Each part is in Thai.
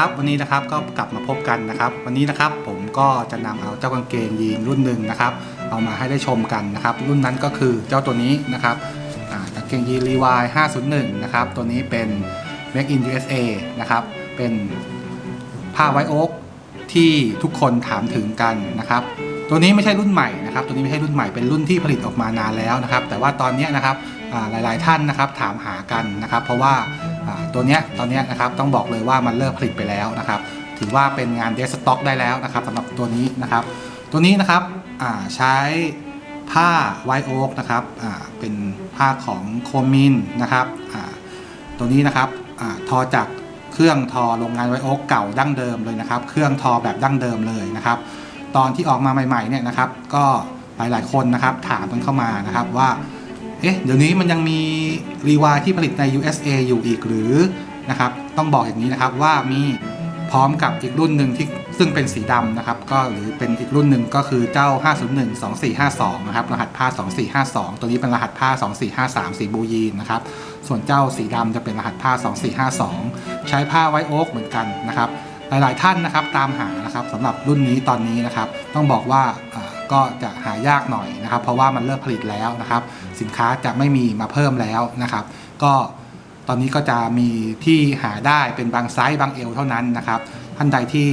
ครับ วันนี้นะครับก็กลับมาพบกันนะครับ วันนี้นะครับผมก็จะนำเอาเจ้ากางเกงยีนรุ่นหนึ่งนะครับ เอามาให้ได้ชมกันนะครับ รุ่นนั้นก็คือเจ้าตัวนี้นะครับกางเกงยีนรีวาย501 นะครับ ตัวนี้เป็น Make in USA นะครับ เป็นผ้าไวโอ๊กที่ทุกคนถามถึงกันนะครับ ตัวนี้ไม่ใช่รุ่นใหม่นะครับ ตัวนี้ไม่ใช่รุ่นใหม่เป็นรุ่นที่ผลิตออกมานานแล้วนะครับ แต่ว่าตอนนี้นะครับหลาย ๆ ท่านนะครับถามหากันนะครับ เพราะว่า ตัวเนี้ยตอนเนี้ยนะครับต้องบอกเลยว่ามันเลิกผลิตไปแล้วนะครับ ถือว่าเป็นงานเดสต็อกได้แล้วนะครับสำหรับตัวนี้นะครับ ตัวนี้นะครับใช้ผ้าไวโอ๊กนะครับเป็นผ้าของโคมินนะครับตัวนี้นะครับอทอจากเครื่องทอโรงงานไวโอ๊กเก่าดั้งเดิมเลยนะครับ เครื่องทอแบบดั้งเดิมเลยนะครับ ตอนที่ออกมาใหม่ๆเนี่ยนะครับ ก็หลายๆคนนะครับถามกันเข้ามานะครับว่า เอ๊ะเดี๋ยวนี้มันยังมีรีวายที่ผลิตใน USA อยู่อีกหรือนะครับต้องบอกอย่างนี้นะครับว่ามีพร้อมกับอีกรุ่นหนึ่งที่ซึ่งเป็นสีดำนะครับก็หรือเป็นอีกรุ่นหนึ่งก็คือเจ้า 501 2452 นะครับ รหัสผ้า 2452 ตัวนี้เป็นรหัสผ้า 2453 สีบูยีนนะครับ ส่วนเจ้าสีดำจะเป็นรหัสผ้า 2452 ใช้ผ้าไวโอ๊กเหมือนกันนะครับ หลายๆท่านนะครับตามหานะครับสำหรับรุ่นนี้ตอนนี้นะครับ ต้องบอกว่าอ่า ก็จะหายากหน่อยนะครับ เพราะว่ามันเลิกผลิตแล้วนะครับ สินค้าจะไม่มีมาเพิ่มแล้วนะครับ ก็ตอนนี้ก็จะมีที่หาได้เป็นบางไซส์บางเอวเท่านั้นนะครับ ท่านใดที่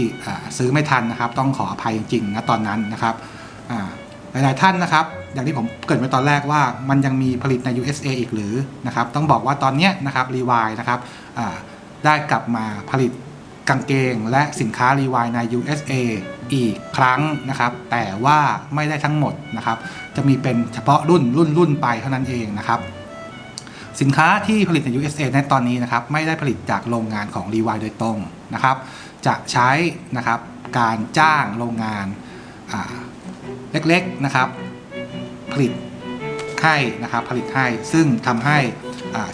ซื้อไม่ทันนะครับ ต้องขออภัยจริงๆนะตอนนั้นนะครับหลายๆท่านนะครับ อย่างที่ผมเกิดไว้ตอนแรกว่ามันยังมีผลิตใน USA อีกหรือนะครับ ต้องบอกว่าตอนนี้นะครับรีวายนะครับได้กลับมาผลิตกางเกงและสินค้ารีวายใน USA อีกครั้งนะครับ แต่ว่าไม่ได้ทั้งหมดนะครับ จะมีเป็นเฉพาะรุ่นรุ่นรุ่นไปเท่านั้นเองนะครับ สินค้าที่ผลิตใน USA ในตอนนี้นะครับ ไม่ได้ผลิตจากโรงงานของรีวายโดยตรงนะครับ จะใช้นะครับการจ้างโรงงานเล็กๆนะครับ ผลิตให้นะครับผลิตให้ซึ่งทำให้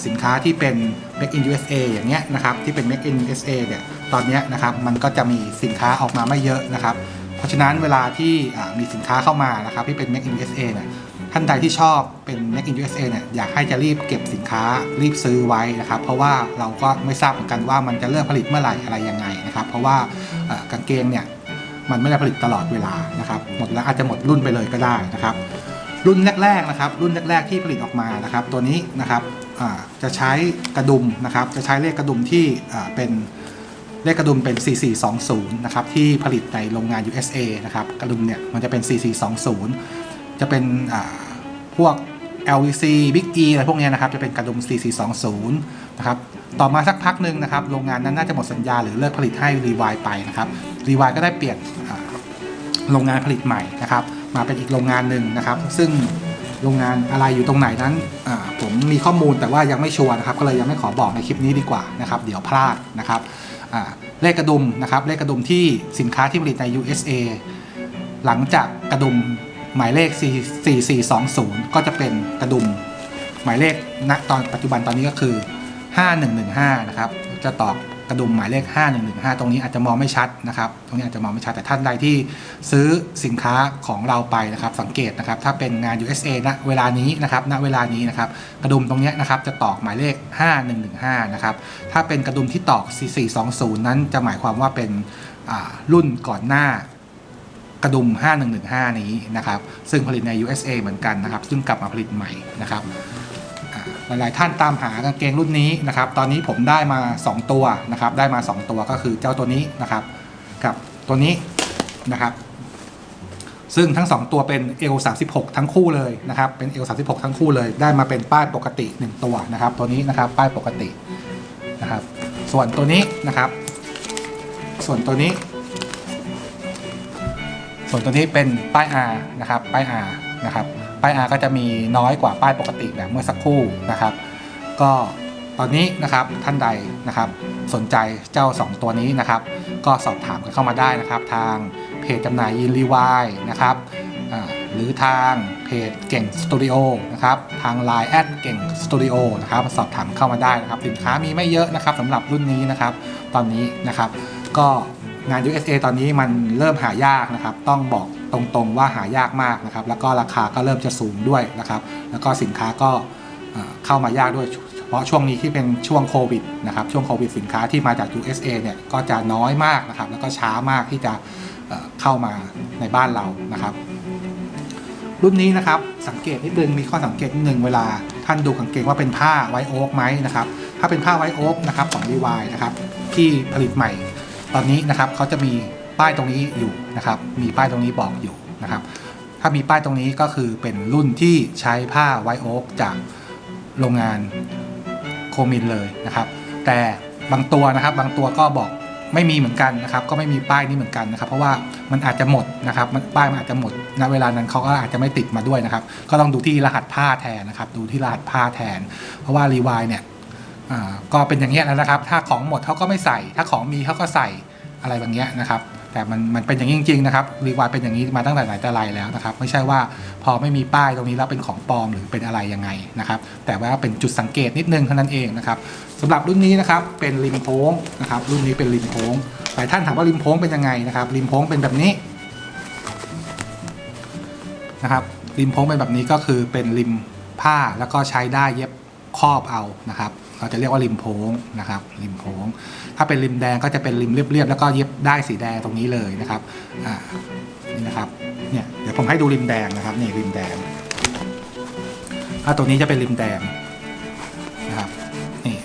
สินค้าที่เป็น Make in USA อย่างเงี้ยนะครับที่เป็น Make in USA เนี่ย ตอนนี้นะครับมันก็จะมีสินค้าออกมาไม่เยอะนะครับ เพราะฉะนั้นเวลาที่มีสินค้าเข้ามานะครับที่เป็น Make in USA เนี่ยท่านใดที่ชอบเป็น Make in USA เนี่ยอยากให้จะรีบเก็บสินค้ารีบซื้อไว้นะครับ เพราะว่าเราก็ไม่ทราบเหมือนกันว่ามันจะเลิกผลิตเมื่อไหร่อะไรยังไงนะครับ เพราะว่ากางเกงเนี่ยมันไม่ได้ผลิตตลอดเวลานะครับหมดแล้วอาจจะหมดรุ่นไปเลยก็ได้นะครับ รุ่นแรกๆนะครับ รุ่นแรกๆที่ผลิตออกมานะครับ ตัวนี้นะครับจะใช้กระดุมนะครับ จะใช้เลขกระดุมที่เป็น เลขกระดุมเป็น 4420 นะครับ ที่ผลิตในโรงงาน USA นะครับ กระดุมเนี่ย มันจะเป็น 4420 จะเป็นพวก LVC Big E อะไรพวกนี้นะครับ จะเป็นกระดุม 4420 นะครับ ต่อมาสักพักหนึ่งนะครับ โรงงานนั้นน่าจะหมดสัญญาหรือเลิกผลิตให้รีวายไปนะครับ รีวายก็ได้เปลี่ยนโรงงานผลิตใหม่นะครับ มาเป็นอีกโรงงานหนึ่งนะครับ ซึ่งโรงงานอะไรอยู่ตรงไหนนั้นผมมีข้อมูลแต่ว่ายังไม่ชัวร์นะครับ ก็เลยยังไม่ขอบอกในคลิปนี้ดีกว่านะครับ เดี๋ยวพลาดนะครับ เลขกระดุมนะครับเลขกระดุมที่สินค้าที่ผลิตใน USA หลังจากกระดุมหมายเลข 4420 ก็จะเป็นกระดุมหมายเลขณตอนปัจจุบันตอนนี้ก็คือ 5115 นะครับ จะตอบ กระดุมหมายเลข 5115 ตรงนี้อาจจะมองไม่ชัดนะครับ ตรงนี้อาจจะมองไม่ชัด แต่ท่านใดที่ซื้อสินค้าของเราไปนะครับ สังเกตนะครับ ถ้าเป็นงาน USA ณเวลานี้นะครับ ณ เวลานี้นะครับ กระดุมตรงนี้นะครับ จะตอกหมายเลข 5115 นะครับ ถ้าเป็นกระดุมที่ตอก 4420 นั้นจะหมายความว่าเป็นรุ่นก่อนหน้ากระดุม 5115 นี้นะครับ ซึ่งผลิตใน USA เหมือนกันนะครับ ซึ่งกลับมาผลิตใหม่นะครับ หลาย ๆ ท่านตามหากางเกงรุ่นนี้นะครับ ตอนนี้ผมได้มา 2 ตัวนะครับ ได้มา 2 ตัวก็คือเจ้าตัวนี้นะครับ กับตัวนี้นะครับ ซึ่งทั้ง 2 ตัวเป็น L36 ทั้งคู่เลยนะครับ เป็น L36 ทั้งคู่เลย ได้มาเป็นป้ายปกติ 1 ตัวนะครับ ตัวนี้นะครับ ป้ายปกตินะครับ ส่วนตัวนี้นะครับ ส่วนตัวนี้ ส่วนตัวนี้เป็นป้าย R นะครับ ป้าย R นะครับ ป้าย R ก็จะมีน้อยกว่าป้ายปกติแบบเมื่อสักครู่นะครับ ก็ตอนนี้นะครับท่านใดนะครับสนใจเจ้า 2 ตัวนี้นะครับ ก็สอบถามกันเข้ามาได้นะครับ ทางเพจจำหน่ายยีนรีวายนะครับหรือทางเพจเก่งสตูดิโอนะครับทาง Line แอดเก่งสตูดิโอนะครับสอบถามเข้ามาได้นะครับ สินค้ามีไม่เยอะนะครับสำหรับรุ่นนี้นะครับ ตอนนี้นะครับ ก็งาน USA ตอนนี้มันเริ่มหายากนะครับ ต้องบอก ตรงๆว่าหายากมากนะครับ แล้วก็ราคาก็เริ่มจะสูงด้วยนะครับ แล้วก็สินค้าก็เข้ามายากด้วยเพราะช่วงนี้ที่เป็นช่วงโควิดนะครับช่วงโควิดสินค้าที่มาจาก USA เนี่ยก็จะน้อยมากนะครับ แล้วก็ช้ามากที่จะเข้ามาในบ้านเรานะครับ รุ่นนี้นะครับสังเกตนิดนึงมีข้อสังเกตนิดนึงเวลาท่านดูกางเกงว่าเป็นผ้าไวโอ๊กไหมนะครับ ถ้าเป็นผ้าไวโอ๊กนะครับของรีวายนะครับที่ผลิตใหม่ ตอนนี้นะครับเขาจะมี ป้ายตรงนี้อยู่นะครับ มีป้ายตรงนี้บอกอยู่นะครับ ถ้ามีป้ายตรงนี้ก็คือเป็นรุ่นที่ใช้ผ้าไวโอ๊กจากโรงงานโคมินเลยนะครับ แต่บางตัวนะครับ บางตัวก็บอกไม่มีเหมือนกันนะครับ ก็ไม่มีป้ายนี้เหมือนกันนะครับ เพราะว่ามันอาจจะหมดนะครับมันป้ายมันอาจจะหมดณเวลานั้นเขาก็อาจจะไม่ติดมาด้วยนะครับ ก็ต้องดูที่รหัสผ้าแทนนะครับ ดูที่รหัสผ้าแทน เพราะว่ารีวายเนี่ยก็เป็นอย่างเงี้ยแล้วนะครับ ถ้าของหมดเขาก็ไม่ใส่ ถ้าของมีเขาก็ใส่อะไรแบบเนี้ยนะครับ แต่มันมันเป็นอย่างนี้จริงๆนะครับรีวายเป็นอย่างนี้มาตั้งแต่ไหนแต่ไรแล้วนะครับ ไม่ใช่ว่าพอไม่มีป้ายตรงนี้แล้วเป็นของปลอมหรือเป็นอะไรยังไงนะครับแต่ว่าเป็นจุดสังเกตนิดนึงเท่านั้นเองนะครับสำหรับรุ่นนี้นะครับเป็นริมโพ้งนะครับรุ่นนี้เป็นริมโพ้งหลายท่านถามว่าริมโพ้งเป็นยังไงนะครับริมโพ้งเป็นแบบนี้นะครับริมโพ้งเป็นแบบนี้ก็คือเป็นริมผ้าแล้วก็ใช้ได้เย็บ ครอบเอานะครับเราจะเรียกว่าริมโพ้งนะครับริมโพ้ง ถ้าเป็นริมแดงก็จะเป็นริมเรียบๆแล้วก็เย็บได้สีแดงตรงนี้เลยนะครับอ่านี่นะครับเนี่ยเดี๋ยวผมให้ดูริมแดงนะครับนี่ริมแดงถ้าตัวนี้จะเป็นริมแดงนะครับนี่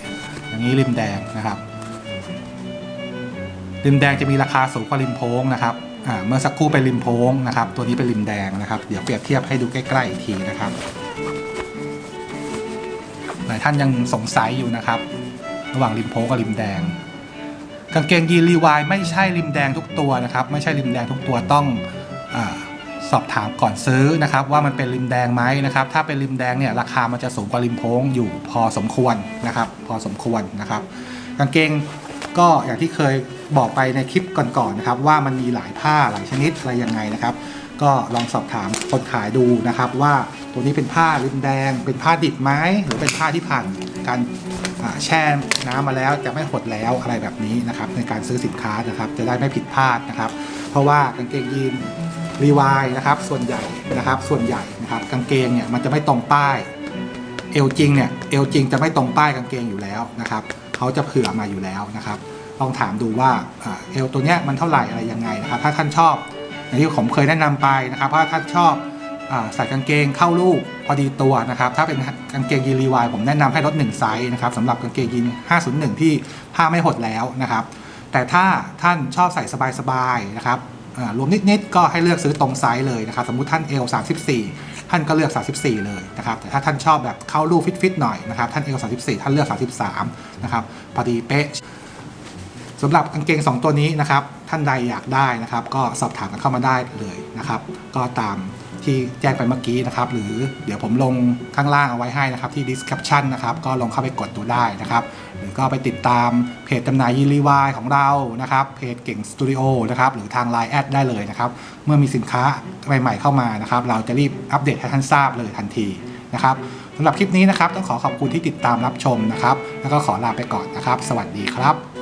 อย่างนี้ริมแดงนะครับ ริมแดงจะมีราคาสูงกว่าริมโพ้งนะครับอ่าเมื่อสักครู่เป็นริมโพ้งนะครับ ตัวนี้เป็นริมแดงนะครับ เดี๋ยวเปรียบเทียบให้ดูใกล้ๆอีกทีนะครับ หลายท่านยังสงสัยอยู่นะครับ ระหว่างริมโพกับริมแดง กางเกงยีรีวายไม่ใช่ริมแดงทุกตัวนะครับ ไม่ใช่ริมแดงทุกตัวต้องอสอบถามก่อนซื้อนะครับ ว่ามันเป็นริมแดงไหมนะครับ ถ้าเป็นริมแดงเนี่ยราคามันจะสูงกว่าริมโพงอยู่พอสมควรนะครับ พอสมควรนะครับ กางเกงก็อย่างที่เคยบอกไปในคลิปก่อนๆนะครับ ว่ามันมีหลายผ้าหลายชนิดอะไรยังไงนะครับ ก็ลองสอบถามคนขายดูนะครับ ว่าตัวนี้เป็นผ้าริมแดง เป็นผ้าดิบไหมหรือเป็นผ้าที่ผ่านการแช่น้ำมาแล้วจะไม่หดแล้วอะไรแบบนี้นะครับ ในการซื้อสินค้านะครับ จะได้ไม่ผิดพลาดนะครับ เพราะว่ากางเกงยีนรีวายนะครับ ส่วนใหญ่นะครับ ส่วนใหญ่นะครับ กางเกงเนี่ยมันจะไม่ตรงป้ายเอวจริงเนี่ยเอวจริงจะไม่ตรงป้ายกางเกงอยู่แล้วนะครับเขาจะเผื่อมาอยู่แล้วนะครับ ลองถามดูว่าอ่าเอวตัวเนี้ยมันเท่าไหร่อะไรยังไงนะครับ ถ้าท่านชอบ อย่างที่ผมเคยแนะนำไปนะครับว่าท่าชอบอใส่กางเกงเข้าลูกพอดีตัวนะครับ ถ้าเป็นกางเกงยีนรีวายผมแนะนำให้ลด1ไซส์นะครับสำหรับกางเกงยีน501 ที่ผ้าไม่หดแล้วนะครับ แต่ถ้าท่านชอบใส่สบายๆนะครับรวมนิดๆก็ให้เลือกซื้อตรงไซส์เลยนะครับสมมุติท่านเอล34 ท่านก็เลือก 34 เลยนะครับแต่ถ้าท่านชอบแบบเข้ารูปฟิตๆหน่อยนะครับท่านเอล34 ท่านเลือก 33 นะครับพอดีเป๊ะ สำหรับกางเกง 2 ตัวนี้นะครับ ท่านใดอยากได้นะครับ ก็สอบถามกันเข้ามาได้เลยนะครับ ก็ตามที่แจ้งไปเมื่อกี้นะครับ หรือเดี๋ยวผมลงข้างล่างเอาไว้ให้นะครับที่ description นะครับ ก็ลองเข้าไปกดดูได้นะครับ หรือก็ไปติดตามเพจจำหน่ายยีรีวายของเรานะครับ เพจเก่งสตูดิโอนะครับ หรือทาง Line แอดได้เลยนะครับ เมื่อมีสินค้าใหม่ๆเข้ามานะครับ เราจะรีบอัปเดตให้ท่านทราบเลยทันทีนะครับสำหรับคลิปนี้นะครับ ต้องขอขอบคุณที่ติดตามรับชมนะครับ แล้วก็ขอลาไปก่อนนะครับ สวัสดีครับ